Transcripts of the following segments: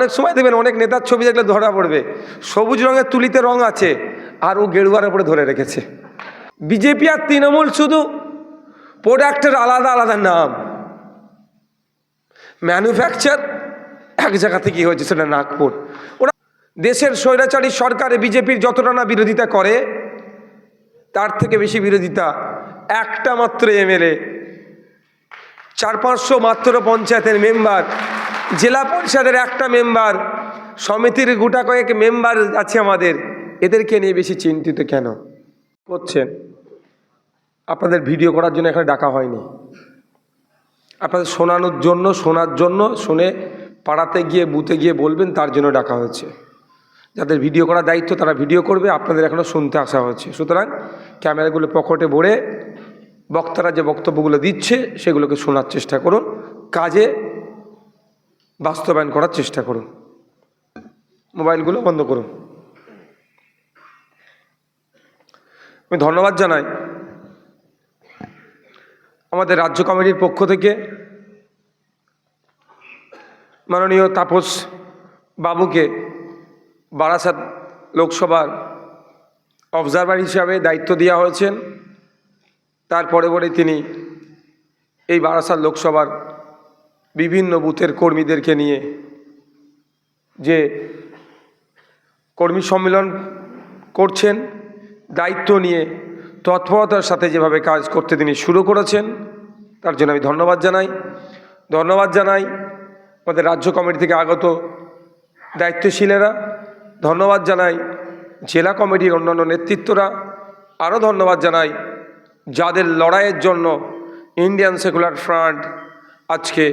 অনেক সময় দেবেন অনেক নেতার ছবি দেখলে ধরা পড়বে। সবুজ রঙের তুলিতে রং আছে, আর ও গেরুয়ার উপরে ধরে রেখেছে। বিজেপি আর তৃণমূল শুধু প্রোডাক্টের আলাদা আলাদা নাম। ম্যানুফ্যাকচার এক জায়গা থেকে হয়েছে সেটা নাগপুর ওরা দেশের স্বৈরাচারী সরকারে বিজেপির যতটা না বিরোধিতা করে, তার থেকে বেশি বিরোধিতা একটা মাত্র এমএলএ চার পাঁচশো মাত্র পঞ্চায়েতের মেম্বার জেলা পরিষদের একটা মেম্বার, সমিতির গোটা কয়েক মেম্বার আছে আমাদের। এদেরকে নিয়ে বেশি চিন্তিত কেন? করছেন। আপনাদের ভিডিও করার জন্য এখানে ডাকা হয়নি। আপনাদের শোনানোর জন্য, শোনার জন্য শুনে পাড়াতে গিয়ে, বুথে গিয়ে বলবেন, তার জন্য ডাকা হয়েছে। যাদের ভিডিও করার দায়িত্ব, তারা ভিডিও করবে, আপনাদের এখনও শুনতে আসা হচ্ছে। সুতরাং ক্যামেরাগুলো পকেটে ভরে বক্তারা যে বক্তব্যগুলো দিচ্ছে, সেগুলোকে শোনার চেষ্টা করুন। কাজে বাস্তবায়ন করার চেষ্টা করুন। মোবাইলগুলো বন্ধ করুন। আমি ধন্যবাদ জানাই আমাদের রাজ্য কমিটির পক্ষ থেকে মাননীয় তাপস বাবুকে বারাসাত লোকসভার অবজারভার হিসাবে দায়িত্ব দেওয়া হয়েছেন। তারপরে পরে তিনি এই বারাসাত লোকসভার বিভিন্ন বুথের কর্মীদেরকে নিয়ে যে কর্মী সম্মেলন করছেন, দায়িত্ব নিয়ে তৎপরতার সাথে যেভাবে কাজ করতে তিনি শুরু করেছেন, তার জন্য আমি ধন্যবাদ জানাই। ধন্যবাদ জানাই আমাদের রাজ্য কমিটি থেকে আগত দায়িত্বশীলেরা। ধন্যবাদ জানাই জেলা কমিটির অন্যান্য নেতৃত্বরা। আরও ধন্যবাদ জানাই যাদের লড়াইয়ের জন্য ইন্ডিয়ান সেকুলার ফ্রন্ট আজকে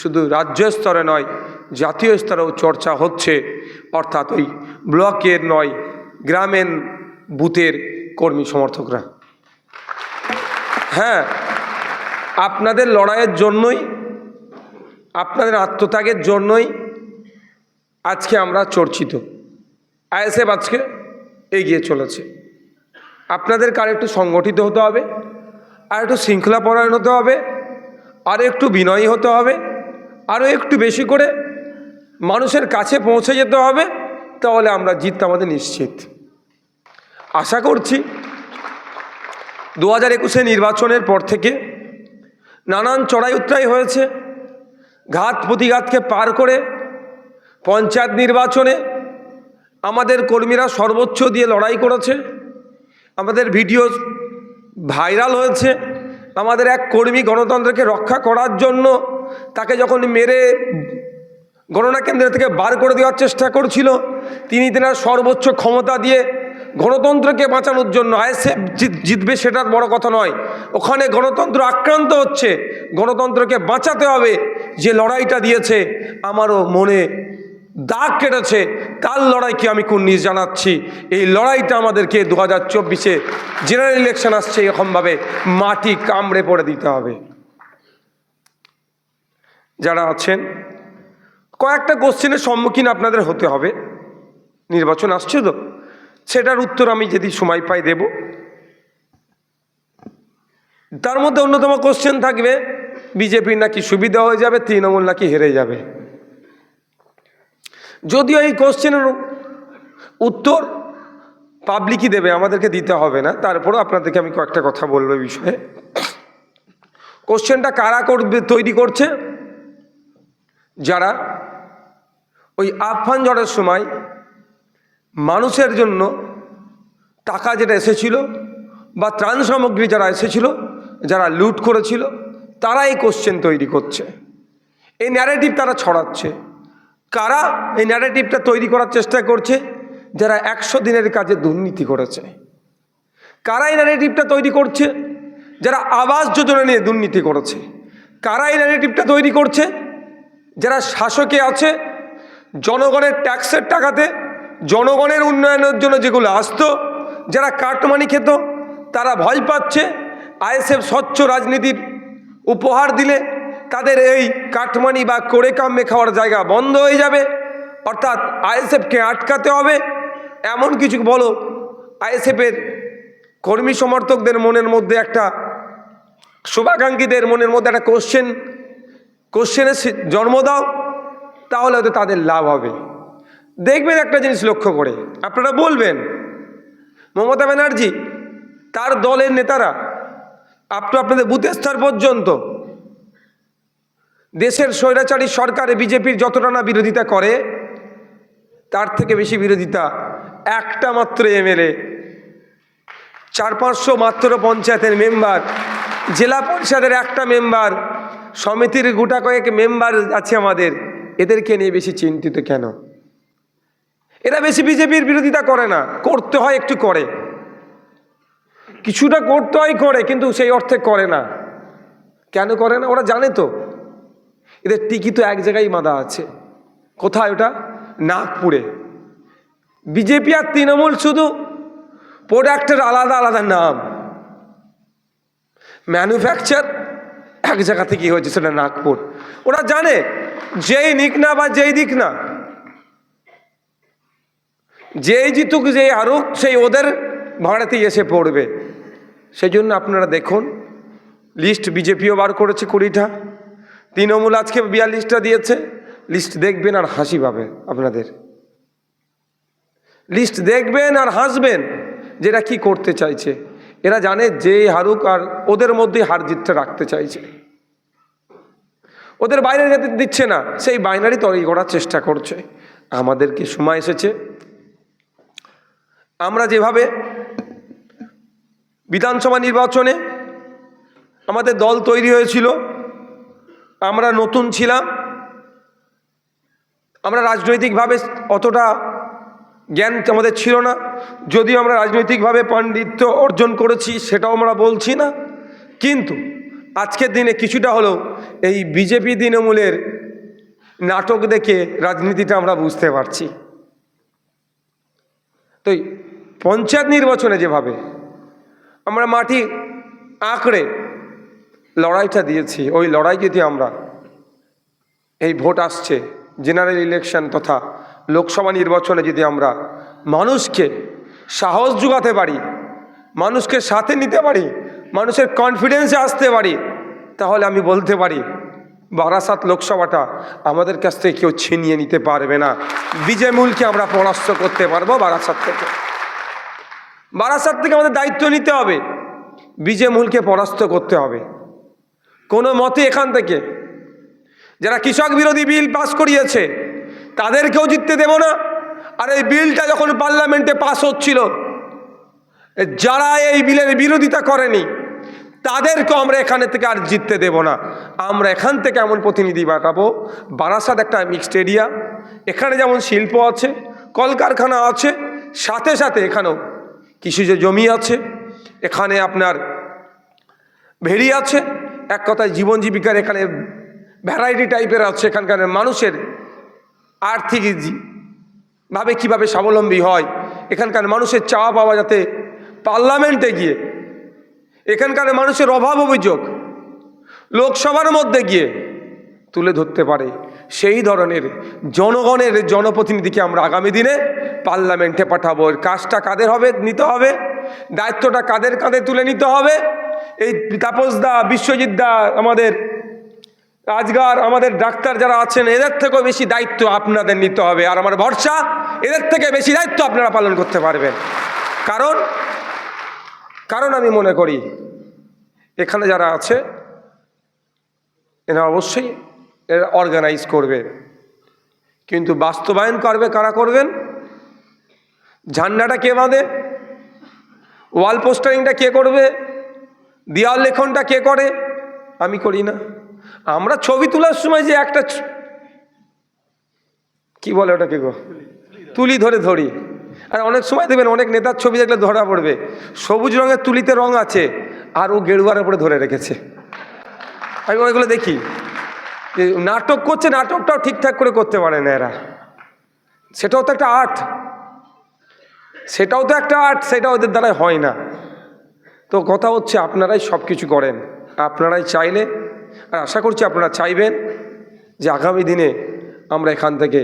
শুধু রাজ্য স্তরে নয়, জাতীয় স্তরেও চর্চা হচ্ছে। অর্থাৎ ওই ব্লকের নয়, গ্রামের বুথের কর্মী সমর্থকরা। হ্যাঁ আপনাদের লড়াইয়ের জন্যই, আপনাদের আত্মত্যাগের জন্যই আজকে আমরা চর্চিত। আইএসএফ আজকে এগিয়ে চলেছে। আপনাদের কার একটু সংগঠিত হতে হবে, আর একটু শৃঙ্খলাপরায়ণ হতে হবে আরও একটু বিনয়ী হতে হবে আরও একটু বেশি করে মানুষের কাছে পৌঁছে যেতে হবে, তাহলে আমরা জিততে আমাদের নিশ্চিত। আশা করছি দু হাজার একুশে নির্বাচনের পর থেকে নানান চড়াই উত্তরাই হয়েছে, ঘাত প্রতিঘাতকে পার করে পঞ্চায়েত নির্বাচনে আমাদের কর্মীরা সর্বোচ্চ দিয়ে লড়াই করেছে, আমাদের ভিডিও ভাইরাল হয়েছে আমাদের এক কর্মী গণতন্ত্রকে রক্ষা করার জন্য তাকে যখন মেরে গণনা কেন্দ্র থেকে বার করে দেওয়ার চেষ্টা করছিল, তিনি তেনার সর্বোচ্চ ক্ষমতা দিয়ে গণতন্ত্রকে বাঁচানোর জন্য আইএসএফ জিতবে সেটার বড় কথা নয়। ওখানে গণতন্ত্র আক্রান্ত হচ্ছে, গণতন্ত্রকে বাঁচাতে হবে, যে লড়াইটা দিয়েছে, আমারও মনে দাগ কেটেছে তার লড়াইকে আমি কুন্নিস জানাচ্ছি? এই লড়াইটা আমাদেরকে দু হাজার চব্বিশে জেনারেল ইলেকশন আসছে, এরকমভাবে মাটি কামড়ে পড়ে দিতে হবে। যারা আছেন, কয়েকটা কোশ্চেনের সম্মুখীন আপনাদের হতে হবে। নির্বাচন আসছে তো। সেটার উত্তর আমি যদি সময় পাই দেব। তার মধ্যে অন্যতম কোশ্চেন থাকবে, বিজেপির নাকি সুবিধা হয়ে যাবে, তৃণমূল নাকি হেরে যাবে। যদিও এই কোশ্চেনের উত্তর পাবলিকই দেবে, আমাদেরকে দিতে হবে না। তারপরও আপনাদেরকে আমি কয়েকটা কথা বলব বিষয়ে। কোশ্চেনটা কারা করবে, তৈরি করছে? যারা ওই আফান ঝড়ের সময় মানুষের জন্য টাকা যেটা এসেছিল বা ত্রাণ সামগ্রী যারা এসেছিল, যারা লুট করেছিল, তারা এই কোশ্চেন তৈরি করছে। এই ন্যারেটিভ তারা ছড়াচ্ছে। কারা এই ন্যারেটিভটা তৈরি করার চেষ্টা করছে? যারা একশো দিনের কাজে দুর্নীতি করেছে। কারা এই ন্যারেটিভটা তৈরি করছে? যারা আবাস যোজনা নিয়ে দুর্নীতি করেছে। কারা এই ন্যারেটিভটা তৈরি করছে? যারা শাসকে আছে, জনগণের ট্যাক্সের টাকাতে, জনগণের উন্নয়নের জন্য যেগুলো আসতো, যারা কাটমানি খেত, তারা ভয় পাচ্ছে, আইএসএফ স্বচ্ছ রাজনীতির উপহার দিলে তাদের এই কাটমানি বা করে কামে খাওয়ার জায়গা বন্ধ হয়ে যাবে। অর্থাৎ আইএসএফকে আটকাতে হবে। এমন কিছু বলো, আইএসএফের কর্মী সমর্থকদের মনের মধ্যে একটা, শুভাকাঙ্ক্ষীদের মনের মধ্যে একটা কোশ্চেন কোশ্চেনের জন্ম দাও, তাহলে হয়তো তাদের লাভ হবে। দেখবেন একটা জিনিস লক্ষ্য করে, আপনারা বলবেন, মমতা ব্যানার্জি, তার দলের নেতারা আপ আপনাদের বুথ স্তর পর্যন্ত দেশের স্বৈরাচারী সরকারে বিজেপির যতটা না বিরোধিতা করে, তার থেকে বেশি বিরোধিতা একটা মাত্র এমএলএ চার পাঁচশো মাত্র পঞ্চায়েতের মেম্বার, জেলা পরিষদের একটা মেম্বার, সমিতির গোটা কয়েক মেম্বার আছে আমাদের। এদেরকে নিয়ে বেশি চিন্তিত কেন? এরা বেশি বিজেপির বিরোধিতা করে না, করতে হয় একটু করে। কিছুটা করতে হয়, করে, কিন্তু সেই অর্থে করে না। কেন করে না? ওরা জানে তো। এদের টিকি তো এক জায়গায় বাঁধা আছে। কোথায় ওটা? নাগপুরে। বিজেপি আর তৃণমূল শুধু প্রোডাক্টের আলাদা আলাদা নাম। ম্যানুফ্যাকচার এক জায়গা থেকে হয়েছে, সেটা নাগপুর। ওরা জানে, যেই নিক না বা যেই দিক না, যেই জিতুক, যেই হারুক, সেই ওদের ভাড়াতেই এসে পড়বে। সেই জন্য আপনারা দেখুন লিস্ট বিজেপিও বার করেছে কুড়িটা। তৃণমূল আজকে বিয়াল্লিশটা দিয়েছে। লিস্ট দেখবেন আর হাসি পাবে আপনাদের। লিস্ট দেখবেন আর হাসবেন যেটা কি করতে চাইছে। এরা জানে যে হারুক আর ওদের মধ্যেই হার জিতটা রাখতে চাইছে। ওদের বাইরে যেতে দিচ্ছে না, সেই বাইনারি তৈরি করার চেষ্টা করছে। আমাদেরকে সময় এসেছে? আমরা যেভাবে বিধানসভা নির্বাচনে আমাদের দল তৈরি হয়েছিল আমরা নতুন ছিলাম। আমরা রাজনৈতিকভাবে অতটা জ্ঞান আমাদের ছিল না। যদিও আমরা রাজনৈতিকভাবে পাণ্ডিত্য অর্জন করেছি, সেটাও আমরা বলছি না। কিন্তু আজকের দিনে কিছুটা হলেও এই বিজেপি তৃণমূলের নাটক দেখে রাজনীতিটা আমরা বুঝতে পারছি। তো পঞ্চায়েত নির্বাচনে যেভাবে আমরা মাটি আঁকড়ে লড়াইটা দিয়েছি, ওই লড়াই যদি আমরা, এই ভোট আসছে জেনারেল ইলেকশন তথা লোকসভা নির্বাচনে যদি আমরা মানুষকে সাহস যোগাতে পারি, মানুষকে সাথে নিতে পারি, মানুষের কনফিডেন্সে আসতে পারি, তাহলে আমি বলতে পারি, বারাসাত লোকসভাটা আমাদের কাছ থেকে কেউ ছিনিয়ে নিতে পারবে না। বিজয়মূলকে আমরা পরাস্ত করতে পারব বারাসাত থেকে। বারাসাত থেকে আমাদের দায়িত্ব নিতে হবে। বিজয়মূলকে পরাস্ত করতে হবে। কোনো মতে এখান থেকে। যারা কৃষক বিরোধী বিল পাস করিয়েছে, তাদেরকেও জিততে দেব না। আর এই বিলটা যখন পার্লামেন্টে পাস হচ্ছিল, যারা এই বিলের বিরোধিতা করেনি, তাদেরকেও আমরা এখানে থেকে আর জিততে দেব না। আমরা এখান থেকে এমন প্রতিনিধি পাঠাবো, বারাসাত একটা মিক্সড এরিয়া এখানে যেমন শিল্প আছে, কলকারখানা আছে, সাথে সাথে এখানেও কৃষিজ জমি আছে, এখানে আপনার ভেড়ি আছে এক কথায় জীবন জীবিকার এখানে ভ্যারাইটি টাইপের আছে এখানকার মানুষের আর্থিক ভাবে কীভাবে স্বাবলম্বী হয়। এখানকার মানুষের চাওয়া পাওয়া যাতে পার্লামেন্টে গিয়ে, এখানকার মানুষের অভাব অভিযোগ লোকসভার মধ্যে গিয়ে তুলে ধরতে পারে। সেই ধরনের জনগণের জনপ্রতিনিধিকে আমরা আগামী দিনে পার্লামেন্টে পাঠাবো। কাজটা কাদের হবে? নিতে হবে। দায়িত্বটা কাদের কাঁধে তুলে নিতে হবে? এই তাপস দা, বিশ্বজিৎ দা, আমাদের রাজগার, আমাদের ডাক্তার যারা আছেন, এদের থেকেও বেশি দায়িত্ব আপনাদের নিতে হবে। আর আমার ভরসা, এদের থেকে বেশি দায়িত্ব আপনারা পালন করতে পারবেন। কারণ কারণ আমি মনে করি, এখানে যারা আছে, এরা অবশ্যই এরা অর্গানাইজ করবে। কিন্তু বাস্তবায়ন করবে, কারা করবেন? ঝান্ডাটা কে বাঁধে? ওয়াল পোস্টারিংটা কে করবে? দেওয়াল লেখনটা কে করে? আমি করি না। আমরা ছবি তোলার সময় যে একটা কি বলে ওটাকে গো? তুলি ধরে ধরি। আর অনেক সময় দেখবেন অনেক নেতার ছবি দেখলে ধরা পড়বে। সবুজ রঙের তুলিতে রং আছে, আর ও গেরুয়ার উপরে ধরে রেখেছে। আমি ওইগুলো দেখি। যে নাটক করছে, নাটকটাও ঠিকঠাক করে করতে পারে না এরা। সেটাও তো একটা আর্ট। সেটাও তো একটা আর্ট, সেটা ওদের দ্বারাই হয় না। তো কথা হচ্ছে আপনারাই সব কিছু করেন। আপনারাই চাইলে, আর আশা করছি আপনারা চাইবেন যে আগামী দিনে আমরা এখান থেকে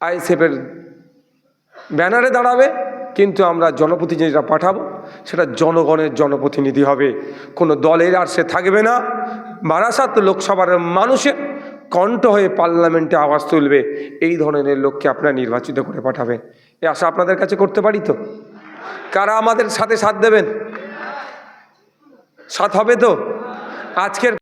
আইএসএফের ব্যানারে দাঁড়াবে, কিন্তু আমরা জনপ্রতিনিধিরা পাঠাবো। সেটা জনগণের জনপ্রতিনিধি হবে। কোনো দলের আর সে থাকবে না। বারাসাত লোকসভার মানুষের কণ্ঠ হয়ে পার্লামেন্টে আওয়াজ তুলবে। এই ধরনের লোককে আপনারা নির্বাচিত করে পাঠাবেন। এ আশা আপনাদের কাছে করতে পারি তো? কারা আমাদের সাথে সাথ দেবেন? সাথ হবে তো? আজকের